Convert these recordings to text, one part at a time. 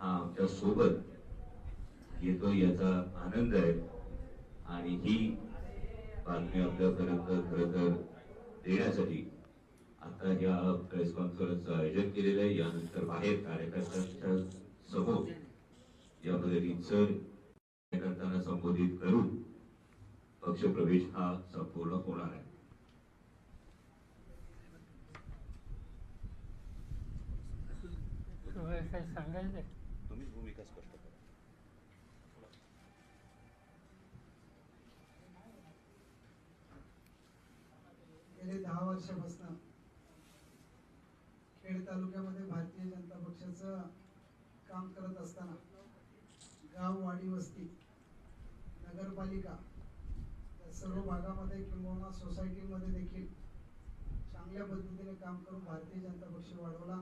हा आमच्यासोबत येतो याचा आनंद आहे. आणि ही बातमी आपल्यापर्यंत खरं तर देण्यासाठी आता या प्रेस कॉन्फरन्सचं आयोजन केलेलं आहे. यानंतर बाहेर कार्यकर्त्यांच्या समोर यामध्ये रितसर कार्यकर्त्यांना संबोधित करून पक्षप्रवेश हा संपूर्ण होणार आहे. काय सांगायचं तुम्हीच भूमिका स्पष्ट करा. गेले दहा वर्षापासून खेड तालुक्यामध्ये भारतीय जनता पक्षाचं काम करत असताना गाव वाडी वस्ती नगरपालिका या सर्व भागामध्ये किंवा सोसायटीमध्ये देखील चांगल्या पद्धतीने काम करून भारतीय जनता पक्ष वाढवला.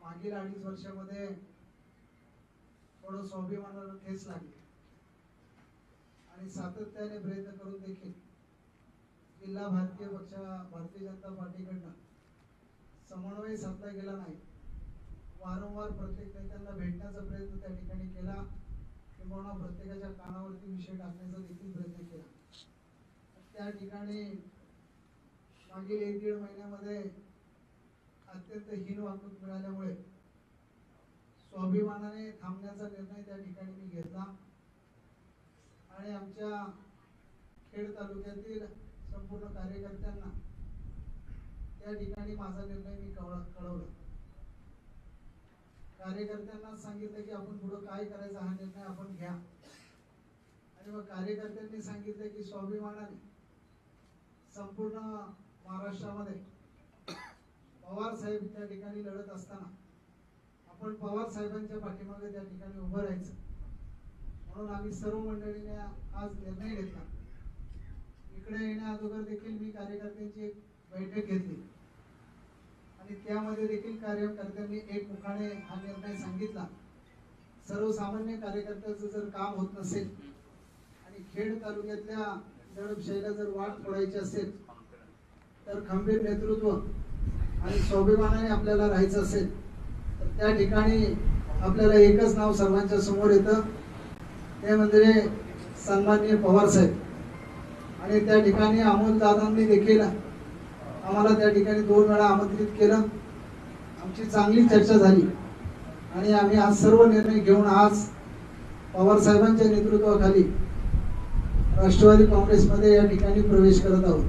मागील अडीच वर्षामध्ये थोडं स्वाभिमानाला ठेच लागली. आणि सातत्याने प्रयत्न करून देखील जिल्हा भारतीय पक्षा भारतीय जनता पार्टीकडनं समन्वय साधला गेला नाही. वारंवार प्रत्येक नेत्यांना भेटण्याचा प्रयत्न त्या ठिकाणी केला. किंवा प्रत्येकाच्या कानावरती विषय टाकण्याचा देखील प्रयत्न केला. त्या ठिकाणी मागील एक दीड महिन्यामध्ये अत्यंत हीन वागणूक मिळाल्यामुळे स्वाभिमानाने थांबण्याचा निर्णय त्या ठिकाणी मी घेतला. आणि आमच्या खेड तालुक्यातील संपूर्ण कार्यकर्त्यांना त्या ठिकाणी माझा निर्णय मी कळ कळवला. कार्यकर्त्यांना सांगितलं की आपण पुढं काय करायचा हा निर्णय आपण घ्या. आणि मग कार्यकर्त्यांनी सांगितलं की स्वाभिमानाने संपूर्ण महाराष्ट्रामध्ये पवार साहेब त्या ठिकाणी लढत असताना आपण पवार साहेबांच्या पाठीमागे त्या ठिकाणी उभं राहायचं. म्हणून आम्ही सर्व मंडळीने आज निर्णय घेतला. इकडे येण्या अगोदर देखील मी कार्यकर्त्यांची एक बैठक घेतली. आणि त्यामध्ये देखील कार्यकर्त्यांनी एक मुखाने हा निर्णय सांगितला. सर्वसामान्य कार्यकर्त्याचं जर काम होत नसेल आणि खेड तालुक्यातल्या दडपशाहीला जर वाट फोडायची असेल तर खंबीर नेतृत्व आणि स्वाभिमानाने आपल्याला राहायचं असेल. त्या ठिकाणी आपल्याला एकच नाव सर्वांच्या समोर येतं. ते म्हणजे सन्माननीय पवार साहेब. आणि त्या ठिकाणी अमोल दादांनी देखील आम्हाला त्या ठिकाणी दोन वेळा आमंत्रित केलं. आमची चांगली चर्चा झाली. आणि आम्ही आज सर्व निर्णय घेऊन आज पवार साहेबांच्या नेतृत्वाखाली राष्ट्रवादी काँग्रेसमध्ये या ठिकाणी प्रवेश करत आहोत.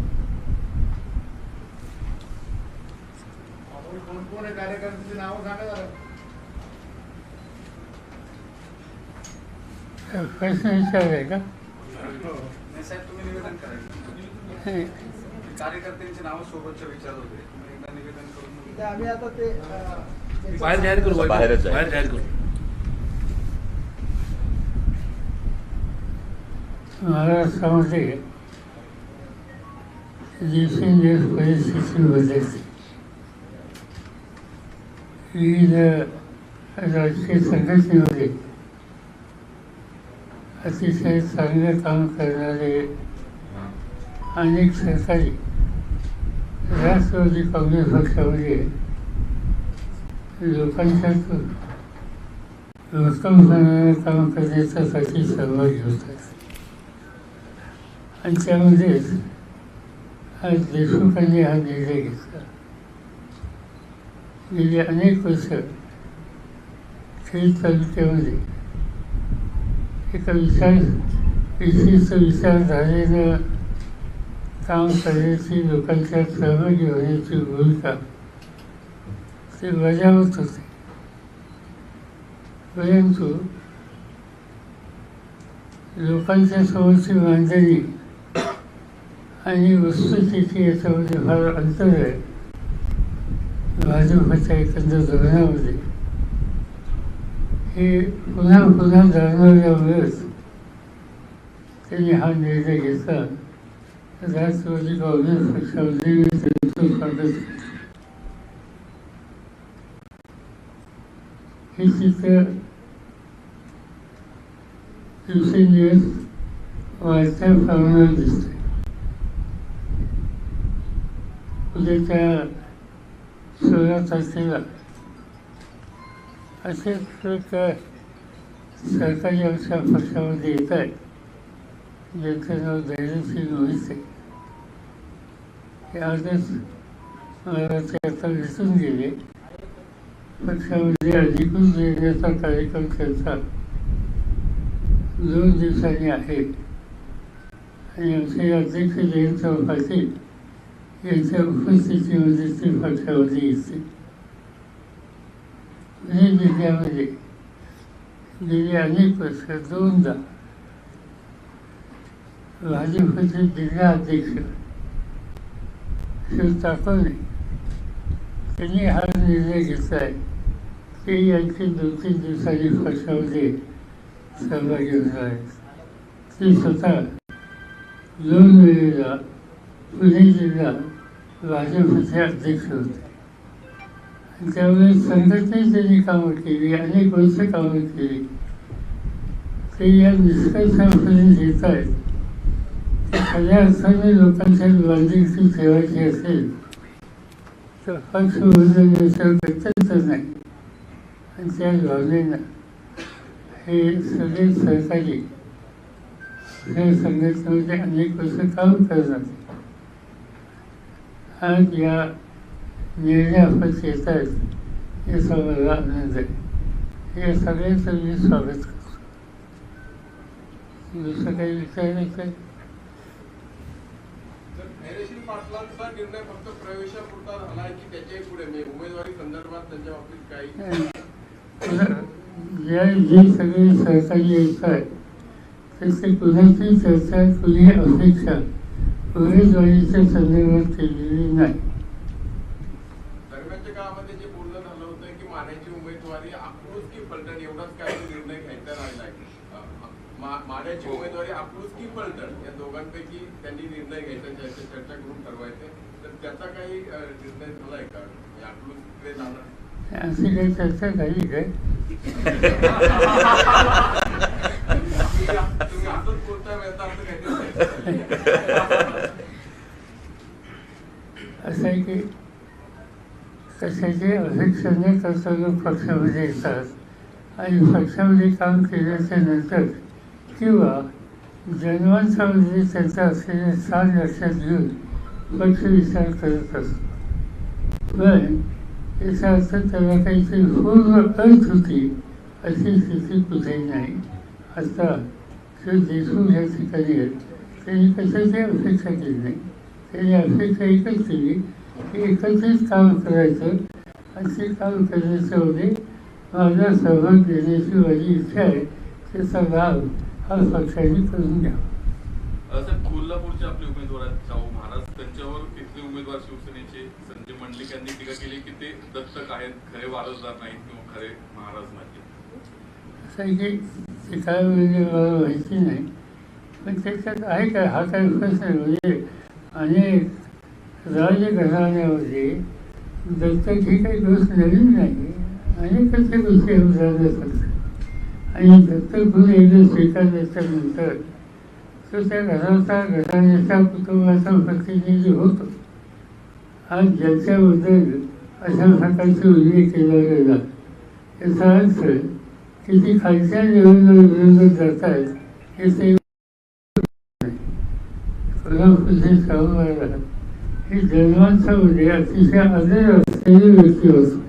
प्रश्न विचाराय का? नाही साहेब तुम्ही निवेदन करायचं हे, कार्यकर्त्यांची नावं सोबतच्या विचारत होते. तुम्ही एकदा निवेदन करून इथे आम्ही आता ते अं, बाहेर जाहीर करू बाहेरच जाहीर. बाहेर जाहीर करू. महाराष्ट्रामध्ये दिवसेंदिवस परिस्थिती बदलते. विविध राजकीय संघटनेमध्ये अतिशय चांगले काम करणारे अनेक सरकारी राष्ट्रवादी काँग्रेस पक्षामध्ये लोकांच्या उत्तम करणारं काम करण्याच्यासाठी सहभागी होतात. आणि त्यामध्येच आज देशमुखांनी हा निर्णय घेतला. गेली अनेक वर्ष खेड तालुक्यामध्ये एका विचार विशिष्ट विचारधारेनं काम करण्याची लोकांच्या सहभागी होण्याची भूमिका ते बजावत होते परंतु लोकांच्या समोरची मांडणी आणि वस्तुस्थिती याच्यामध्ये फार अंतर आहे। भाजपच्या एकंदर धोरणामध्ये हे पुन्हा पुन्हा जाणवल्यामुळेच त्यांनी हा निर्णय घेतला राष्ट्रवादी काँग्रेस पक्षामध्ये मी त्यांचं स्वागत करतो. हे चित्र दिवसेंदिवस वाढत्या प्रमाणात दिसते उद्याच्या सोळा तारखेला असेच लोक सरकारी आमच्या पक्षामध्ये येत आहेत ज्यांचं नाव धैर्यसिंग मोहिते हे आजच मला ते आता दिसून गेले. पक्षामध्ये अधिकृत देण्याचा कार्यक्रम त्यांचा दोन दिवसांनी आहे. आणि आमचे अध्यक्ष जयंत पाटील यांच्या उपस्थितीमध्ये ते पक्षामध्ये येते पुणे जिल्ह्यामध्ये गेली अनेक वर्ष दोनदा भाजपचे जिल्हा अध्यक्ष. शिव ताकोने त्यांनी हा निर्णय घेतला आहे. की यांची दोन तीन दिवसांनी पक्षामध्ये सहभागी होणार आहेत. ते स्वतः दोन वेळेला पुणे जिल्हा भाजपचे अध्यक्ष होते. त्यामुळे संघटनेत त्यांनी कामं केली अनेक वर्ष कामं केली ते या निष्कर्षापर्यंत येत आहेत खऱ्या अर्थाने लोकांच्या बांधिलकी ठेवायची असेल तर पक्ष बदलण्याचं गत्यंतर नाही आणि त्या भावनेनं हे सगळे सहकारी या संघटनेमध्ये अनेक वर्ष काम करतात आज या निर्णयापत येत आहेत हे मला आनंद आहे हे सगळ्यांचं मी स्वागत करतो दुसरं काही विचार नाही काय पाटलांचा निर्णय फक्त प्रवेशापुरता झाला आहे की त्याच्याही पुढे म्हणजे उमेदवारी संदर्भात त्यांच्या बाबतीत काही या जे सगळे सहकारी येत आहेत त्याचे कुणाची चर्चा कुणी अपेक्षा उमेदवारीच्या संदर्भात केलेली नाही दरम्यानच्या काळामध्ये जे बोलणं झालं होतं की मान्याची उमेदवारी अकलूज की पलटण एवढाच काही निर्णय घ्यायचा राहिला आहे मा- मान्याची उमेदवारी अकलूज की पलटण? या दोघांपैकी त्यांनी निर्णय घ्यायचा चर्चा करून ठरवायचे. तर त्याचा काही निर्णय झालाय का? म्हणजे अकलूजकडे जाणं अशी काही चर्चा झाली काय? तुम्ही असंच अर्थ काहीतरी असं आहे की कशाची अपेक्षा न करता लोक पक्षामध्ये येतात आणि पक्षामध्ये काम केल्याच्यानंतर किंवा जन्मांचा म्हणजे त्यांचा असलेले स्थान लक्षात घेऊन पक्ष विचार करत असतो. पण याचा अर्थ त्याला काहीतरी पूर्ण अर्थ होती अशी स्थिती कुठेही नाही. आता ते देशमुख या ठिकाणी त्यांनी कशाची अपेक्षा केली नाही? त्यांनी अपेक्षा एकच केली की एकत्रित काम करायचं. आणि ते काम करण्याच्यामध्ये माझा सहभाग देण्याची माझी इच्छा आहे त्याचा लाभ हा पक्षाने करून घ्या साहेब कोल्हापूरचे आपले उमेदवार आहेत शाहू महाराज त्यांच्यावर तिथले उमेदवार शिवसेनेचे संजय मंडलिक यांनी टीका केली की ते दत्तक आहेत खरे वारसदार नाहीत किंवा खरे महाराज नाहीत असं आहे की ते काय म्हणजे मला माहिती नाही पण त्याच्यात आहे काय हा काय प्रश्न म्हणजे अनेक राजघराण्यामध्ये दत्तक ही काही गोष्ट नवीन नाही अनेक अशा गोष्टी उदाहरण असतात आणि दत्तक गुरु एकदा तो त्या घराचा घराण्याच्या कुटुंबाचा प्रतिनिधी होतो. आज ज्याच्याबद्दल अशा प्रकारचे उल्लेख केला गेला याचा अर्थ की ती खालच्या लेवलला विरोधात जात आहेत हे ते कोल्हापूरचे शाहू महाराज हे जन्मांच्यामध्ये म्हणजे अतिशय आदर असलेली व्यक्ती होतो.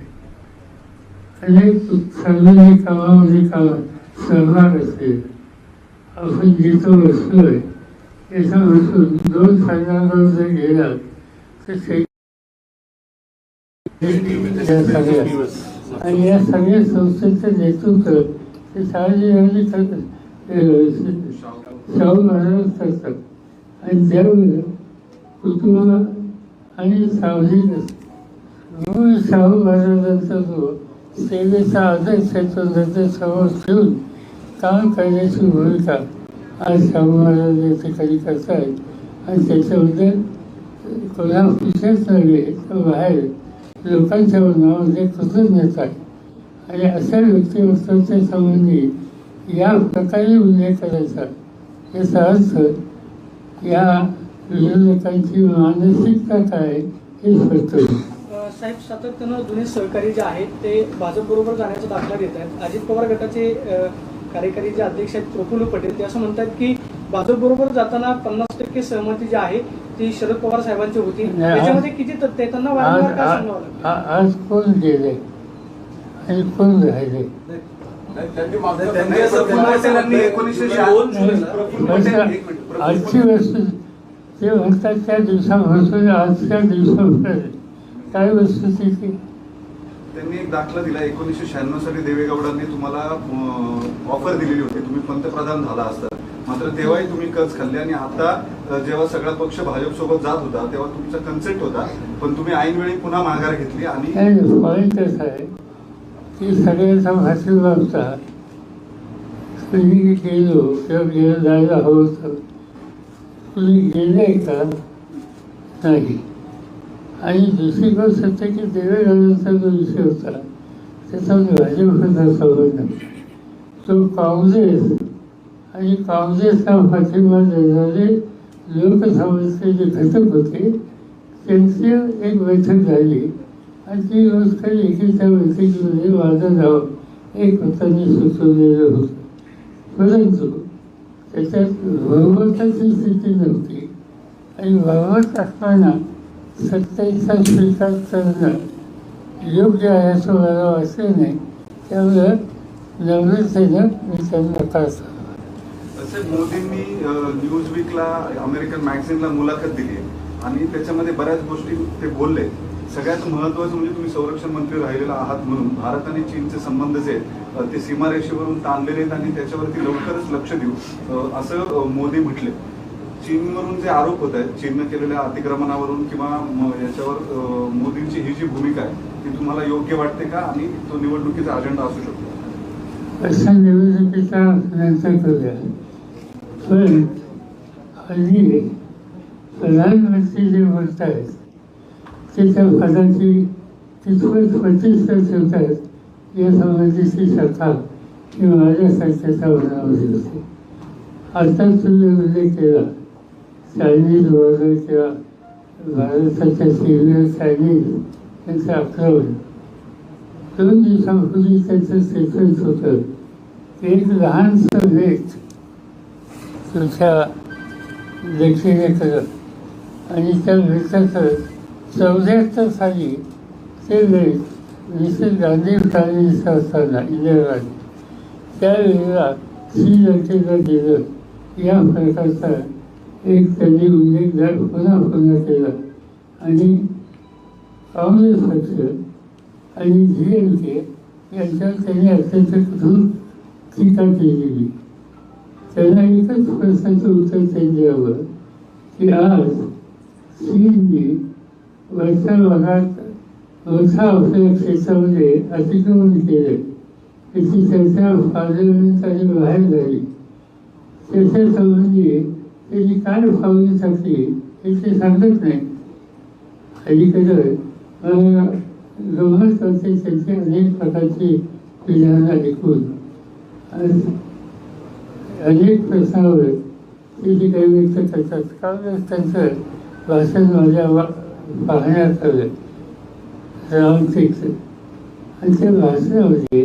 अनेक सार्वजनिक कामामध्ये काम सहभाग असेल आपण जिथं बसलोय याच्यापासून दोन साधारण जर गेला तर आणि या सगळ्या संस्थेचं नेतृत्व ते सार्वजनिक शाहू महाराज करतात आणि त्यामुळे कुटुंब आणि असतं मूळ शाहू महाराजांचा जो सेवेचा आदर्श घेऊन समोर ठेवून काम करण्याची भूमिका आज शाहू महाराज या ठिकाणी करत आहेत आणि त्याच्याबद्दल कोल्हापूरच्याच नव्हे तर बाहेर लोकांच्या मनामध्ये कृतज्ञता आहे? आणि अशा व्यक्तिमत्वाच्या संबंधी या प्रकारे उल्लेख करायचा याचा अर्थ या विरोधकांची मानसिकता काय हे स्पष्ट होईल. साहेब सातत्यानं जुने सहकारी जे आहेत ते भाजपबरोबर जाण्याचा दाखला देत आहेत अजित पवार गटाचे कार्यकारी जे अध्यक्ष आहेत प्रफुल्ल पटेल ते असं म्हणतात की भाजपबरोबर जाताना पन्नास टक्के सहमती जी आहे ती शरद पवार साहेबांची होती त्याच्यामध्ये किती तथ्य आहे त्यांना वारंवार आज काय सांगावं आज कोण गेले आणि कोण राहिले आजची वस्तू ते म्हणतात त्या दिवसापासून आजच्या दिवसापर्यंत काय वस्तुस्थिती त्यांनी एक दाखला दिला एकोणीसशे शहाण्णव साली देवेगौडांनी तुम्हाला ऑफर दिलेली होती. तुम्ही पंतप्रधान झाला असता. मात्र तेव्हाही तुम्ही कच खाल्ले आणि आता जेव्हा सगळा पक्ष भाजपसोबत जात होता तेव्हा तुमचा कन्सेप्ट होता. पण तुम्ही ऐनवेळी पुन्हा माघार घेतली आणि पॉईंट असं आहे की सगळ्याचा भाषण होता. तुम्ही गेलो किंवा गेलं जायला हवं होतं. तुम्ही गेले का? नाही. आणि दुसरी गोष्ट होते की देवेगौडांचा जो विषय होता. त्याचा भाजपचा संबंध तो काँग्रेस आणि काँग्रेसला पाठिंबा देणारे लोकसभेचे जे घटक होते त्यांची एक बैठक झाली. आणि ती गोष्ट एकेच्या बैठकीमध्ये माझं नाव एक त्यांनी सुचवलेलं होतं. परंतु त्याच्यात बहुमताची स्थिती नव्हती. आणि बहुमत असताना सत्तेचा स्वीकार करणं योग्य आहे असं मला वाटलं नाही त्यामुळं नम्रतेनं मी त्यांना करतो तसे मोदींनी न्यूज वीकला अमेरिकन मॅगझिनला मुलाखत दिली आणि त्याच्यामध्ये बऱ्याच गोष्टी ते बोलले सगळ्यात महत्वाचं म्हणजे तुम्ही संरक्षण मंत्री राहिलेला आहात म्हणून भारत आणि चीनचे संबंध जे ते सीमारेषेवरून ताणलेले आहेत आणि त्याच्यावरती लवकरच लक्ष देऊ असं मोदी म्हटले चीनवरून जे आरोप होत आहेत चीननं केलेल्या अतिक्रमणावरून किंवा याच्यावर मोदींची ही जी भूमिका आहे ती तुम्हाला योग्य वाटते का? आणि तो निवडणुकीचा अजेंडा असू शकतो. अशा निवडणुकीचा नंतर करूया पण हल्ली प्रधानमंत्री जे बोलत आहेत ते त्या पदाची कितपत प्रतिष्ठा ठेवतात या संबंधीची शंका ही माझ्यासारख्याच्या मनामध्ये होती. आता तुम्ही उल्लेख केला. चायनीज वॉर्डर किंवा भारताच्या सीनियर चायनीज त्यांचं आक्रमण दोन दिवसांपूर्वी त्यांचं स्टेटमेंट होतं की एक लहानसं लेख तुमच्या लेखिकेकडं आणि त्या लेखाचं चौऱ्याहत्तर साली ते लेख मिसेस गांधी प्राणिस्त असताना इंदिरा गांधी त्यावेळेला श्रीलंकेला गेलं या प्रकारचा एक त्यांनी उल्लेख जर पुन्हा केला. आणि काँग्रेस पक्ष आणि जी एम के यांच्यावर त्यांनी अत्यंत कठोर टीका केलेली. त्यांना एकच प्रश्नाचं उत्तर त्यांनी द्यावं की आज चीनने वरच्या भागात मोठ्या आपल्या क्षेत्रामध्ये अतिक्रमण केले. त्याची चर्चा पार्लमेंट आणि बाहेर झाली त्याच्या त्याची काय पावली ठरते हे ते सांगत नाही. अलीकडं मला करते त्यांची अनेक प्रकारचे विधानं ऐकून अनेक प्रश्नावर ते जे काही व्यक्त करतात कारण त्यांचं भाषण माझ्या पाहण्यात आलं. रामटेकचं आणि त्या भाषणामध्ये